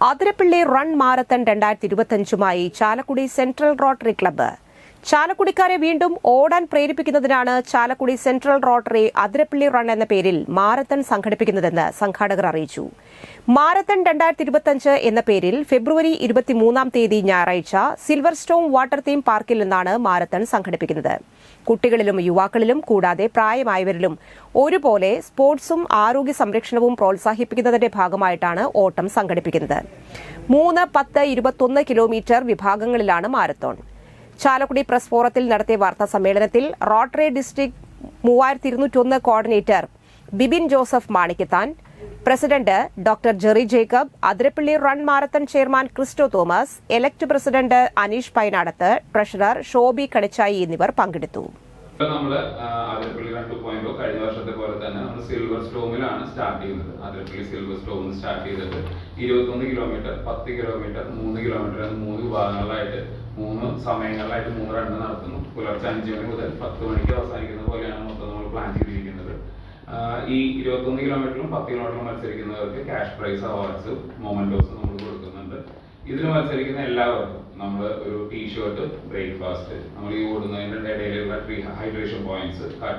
Athirappilly run marathon രണ്ടായിരത്തി ഇരുപത്തിയഞ്ചുമായി Chalakudy central rotary club ചാലക്കുടിക്കാരെ വീണ്ടും ഓടാൻ പ്രേരിപ്പിക്കുന്നതിനാണ് Chalakudy central rotary Athirappilly run എന്ന പേരിൽ മാരത്തൺ സംഘടിപ്പിക്കുന്നതെന്ന് സംഘാടകർ അറിയിച്ചു. മാരത്തൺ രണ്ടായിരത്തി ഇരുപത്തിയഞ്ച് എന്ന പേരിൽ ഫെബ്രുവരി ഇരുപത്തിമൂന്നാം തീയതി ഞായറാഴ്ച സിൽവർ സ്റ്റോം വാട്ടർ തീം പാർക്കിൽ നിന്നാണ് മാരത്തൺ സംഘടിപ്പിക്കുന്നത്. കുട്ടികളിലും യുവാക്കളിലും കൂടാതെ പ്രായമായവരിലും ഒരുപോലെ സ്പോർട്സും ആരോഗ്യ സംരക്ഷണവും പ്രോത്സാഹിപ്പിക്കുന്നതിന്റെ ഭാഗമായിട്ടാണ് ഓട്ടം സംഘടിപ്പിക്കുന്നത്. മൂന്ന് പത്ത് ഇരുപത്തൊന്ന് കിലോമീറ്റർ വിഭാഗങ്ങളിലാണ് മാരത്തോൺ. ചാലക്കുടി പ്രസ് ഫോറത്തിൽ നടത്തിയ വാർത്താ സമ്മേളനത്തിൽ റോട്ടറി ഡിസ്ട്രിക്ട് മൂവായിരത്തി ഇരുന്നൂറ്റൊന്ന് coordinator Bibin Joseph Manikkathan president doctor Jerry Jacob Athirappilly run marathon chairman Christo Thomas elect president Aneesh Painadath treasurer Shoby Kanichai എന്നിവർ പങ്കെടുത്തു. ഇപ്പൊ നമ്മൾ അതിരപ്പള്ളി രണ്ട് പോയിന്റ് കഴിഞ്ഞ വർഷത്തെ പോലെ തന്നെ നമ്മൾ സിൽവർ സ്റ്റോമിലാണ് സ്റ്റാർട്ട് ചെയ്യുന്നത്. അതിരപ്പള്ളി സിൽവർ സ്റ്റോമിൽ സ്റ്റാർട്ട് ചെയ്തിട്ട് ഇരുപത്തൊന്ന് കിലോമീറ്റർ പത്ത് കിലോമീറ്റർ മൂന്ന് കിലോമീറ്റർ എന്ന് മൂന്ന് വിഭാഗങ്ങളിലായിട്ട് മൂന്ന് സമയങ്ങളിലായിട്ട് മൂന്ന് റണ്ണ് നടത്തുന്നു. പുലർച്ചെ അഞ്ച് മണി മുതൽ പത്ത് മണിക്ക് അവസാനിക്കുന്ന പോലെയാണ് മൊത്തം നമ്മൾ പ്ലാൻ ചെയ്തിരിക്കുന്നത്. ഈ ഇരുപത്തൊന്ന് കിലോമീറ്ററിലും പത്ത് കിലോമീറ്ററിലും മത്സരിക്കുന്നവർക്ക് ക്യാഷ് പ്രൈസ് അവാർഡ്സ് മൊമെന്റോസ് നമ്മൾ കൊടുക്കുന്നുണ്ട്. ഇതിൽ മത്സരിക്കുന്ന എല്ലാവർക്കും നമ്മൾ ഒരു ടീ ഷർട്ട് ബ്രേക്ക്ഫാസ്റ്റ് നമ്മൾ ഈ ഓടുന്നതിന്റെ hydration points cut